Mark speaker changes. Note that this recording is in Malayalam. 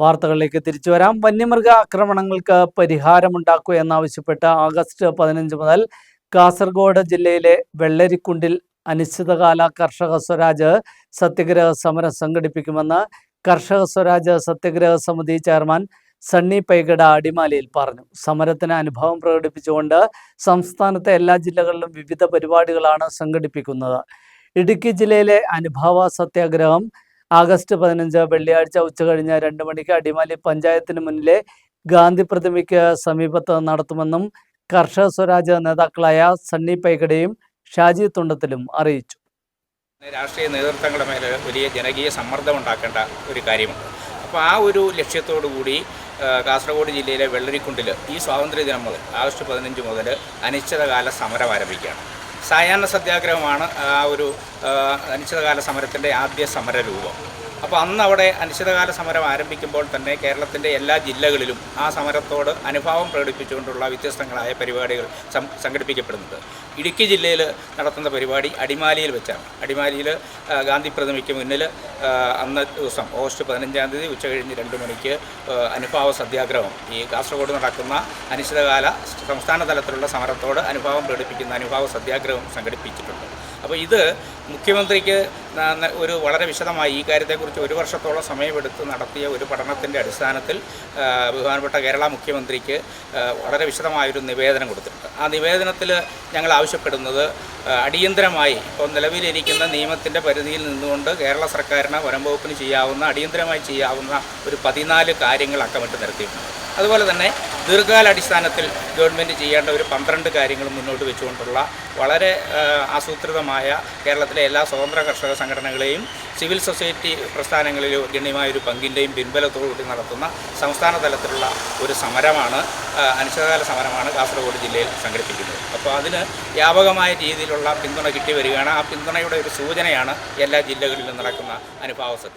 Speaker 1: വാർത്തകളിലേക്ക് തിരിച്ചു വരാം. വന്യമൃഗ ആക്രമണങ്ങൾക്ക് പരിഹാരമുണ്ടാക്കുക എന്നാവശ്യപ്പെട്ട് ആഗസ്റ്റ് പതിനഞ്ച് മുതൽ കാസർഗോഡ് ജില്ലയിലെ വെള്ളരിക്കുണ്ടിൽ അനിശ്ചിതകാല കർഷക സ്വരാജ് സത്യഗ്രഹ സമരം സംഘടിപ്പിക്കുമെന്ന് കർഷക സ്വരാജ് സത്യഗ്രഹ സമിതി ചെയർമാൻ സണ്ണി പൈഗഡ അടിമാലിയിൽ പറഞ്ഞു. സമരത്തിന് അനുഭവം പ്രകടിപ്പിച്ചുകൊണ്ട് സംസ്ഥാനത്തെ എല്ലാ ജില്ലകളിലും വിവിധ പരിപാടികളാണ് സംഘടിപ്പിക്കുന്നത്. ഇടുക്കി ജില്ലയിലെ അനുഭവ സത്യാഗ്രഹം ആഗസ്റ്റ് പതിനഞ്ച് വെള്ളിയാഴ്ച ഉച്ച ഉച്ചകഴിഞ്ഞ് രണ്ട് മണിക്ക് അടിമാലി പഞ്ചായത്തിന് മുന്നിലെ ഗാന്ധി പ്രതിമയ്ക്ക് സമീപത്ത് നടത്തുമെന്നും കർഷക സ്വരാജ് നേതാക്കളായ സണ്ണി പൈകടയും ഷാജി തുണ്ടത്തിലും അറിയിച്ചു.
Speaker 2: രാഷ്ട്രീയ നേതൃത്വങ്ങളുടെ മേലെ വലിയ ജനകീയ സമ്മർദ്ദം ഉണ്ടാക്കേണ്ട ഒരു കാര്യമാണ് അപ്പോൾ ആ ഒരു ലക്ഷ്യത്തോടു കൂടി കാസർഗോഡ് ജില്ലയിലെ വെള്ളരിക്കുണ്ടിൽ ഈ സ്വാതന്ത്ര്യ ദിനം മുതൽ ആഗസ്റ്റ് പതിനഞ്ച് മുതൽ അനിശ്ചിതകാല സമരം ആരംഭിക്കുകയാണ്. സായാഹ്ന സത്യാഗ്രഹമാണ് ആ ഒരു അനിശ്ചിതകാല സമരത്തിന്റെ ആദ്യ സമര രൂപം അപ്പോൾ അന്ന് അവിടെ അനിശ്ചിതകാല സമരം ആരംഭിക്കുമ്പോൾ തന്നെ കേരളത്തിന്റെ എല്ലാ ജില്ലകളിലും ആ സമരത്തോട് അനുഭാവം പ്രകടിപ്പിച്ചുകൊണ്ടുള്ള വ്യത്യസ്തങ്ങളായ പരിപാടികൾ സം സംഘടിപ്പിക്കപ്പെടുന്നുണ്ട് ഇടുക്കി ജില്ലയിൽ നടത്തുന്ന പരിപാടി അടിമാലിയിൽ വെച്ചാണ്. അടിമാലിയിൽ ഗാന്ധി പ്രതിമയ്ക്ക് മുന്നിൽ അന്ന് ദിവസം ഓഗസ്റ്റ് പതിനഞ്ചാം തീയതി ഉച്ച കഴിഞ്ഞ് രണ്ട് മണിക്ക് അനുഭാവ സത്യാഗ്രഹം. ഈ കാസർഗോഡ് നടക്കുന്ന അനിശ്ചിതകാല സംസ്ഥാന തലത്തിലുള്ള സമരത്തോട് അനുഭാവം പ്രകടിപ്പിക്കുന്ന അനുഭാവ സത്യാഗ്രഹം സംഘടിപ്പിച്ചിട്ടുണ്ട്. അപ്പോൾ ഇത് മുഖ്യമന്ത്രിക്ക് ഒരു വളരെ വിശദമായി ഈ കാര്യത്തെക്കുറിച്ച് ഒരു വർഷത്തോളം സമയമെടുത്ത് നടത്തിയ ഒരു പഠനത്തിന്റെ അടിസ്ഥാനത്തിൽ ബഹുമാനപ്പെട്ട കേരള മുഖ്യമന്ത്രിക്ക് വളരെ വിശദമായൊരു നിവേദനം കൊടുത്തിട്ടുണ്ട്. ആ നിവേദനത്തിൽ ഞങ്ങൾ ആവശ്യപ്പെടുന്നത് അടിയന്തരമായി ഇപ്പോൾ നിലവിലിരിക്കുന്ന നിയമത്തിന്റെ പരിധിയിൽ നിന്നുകൊണ്ട് കേരള സർക്കാരിന് വനം വകുപ്പിന് ചെയ്യാവുന്ന അടിയന്തരമായി ചെയ്യാവുന്ന ഒരു പതിനാല് കാര്യങ്ങൾ അക്കമിട്ട് നിരത്തിയിട്ടുണ്ട് അതുപോലെ തന്നെ ദീർഘകാലാടിസ്ഥാനത്തിൽ ഗവൺമെന്റ് ചെയ്യേണ്ട ഒരു പന്ത്രണ്ട് കാര്യങ്ങൾ മുന്നോട്ട് വെച്ചുകൊണ്ടുള്ള വളരെ ആസൂത്രിതമായ കേരളത്തിലെ എല്ലാ സ്വതന്ത്ര കർഷക സംഘടനകളെയും സിവിൽ സൊസൈറ്റി പ്രസ്ഥാനങ്ങളിലും ഗണ്യമായ ഒരു പങ്കിന്റെയും പിൻബലത്തോടുകൂടി നടത്തുന്ന സംസ്ഥാന തലത്തിലുള്ള ഒരു സമരമാണ് അനിശ്ചിതകാല സമരമാണ് കാസർഗോഡ് ജില്ലയിൽ സംഘടിപ്പിക്കുന്നത്. അപ്പോൾ അതിന് വ്യാപകമായ രീതിയിലുള്ള പിന്തുണ കിട്ടി വരികയാണ്. ആ പിന്തുണയുടെ ഒരു സൂചനയാണ് എല്ലാ ജില്ലകളിലും നടക്കുന്ന അനുഭാവ സത്യം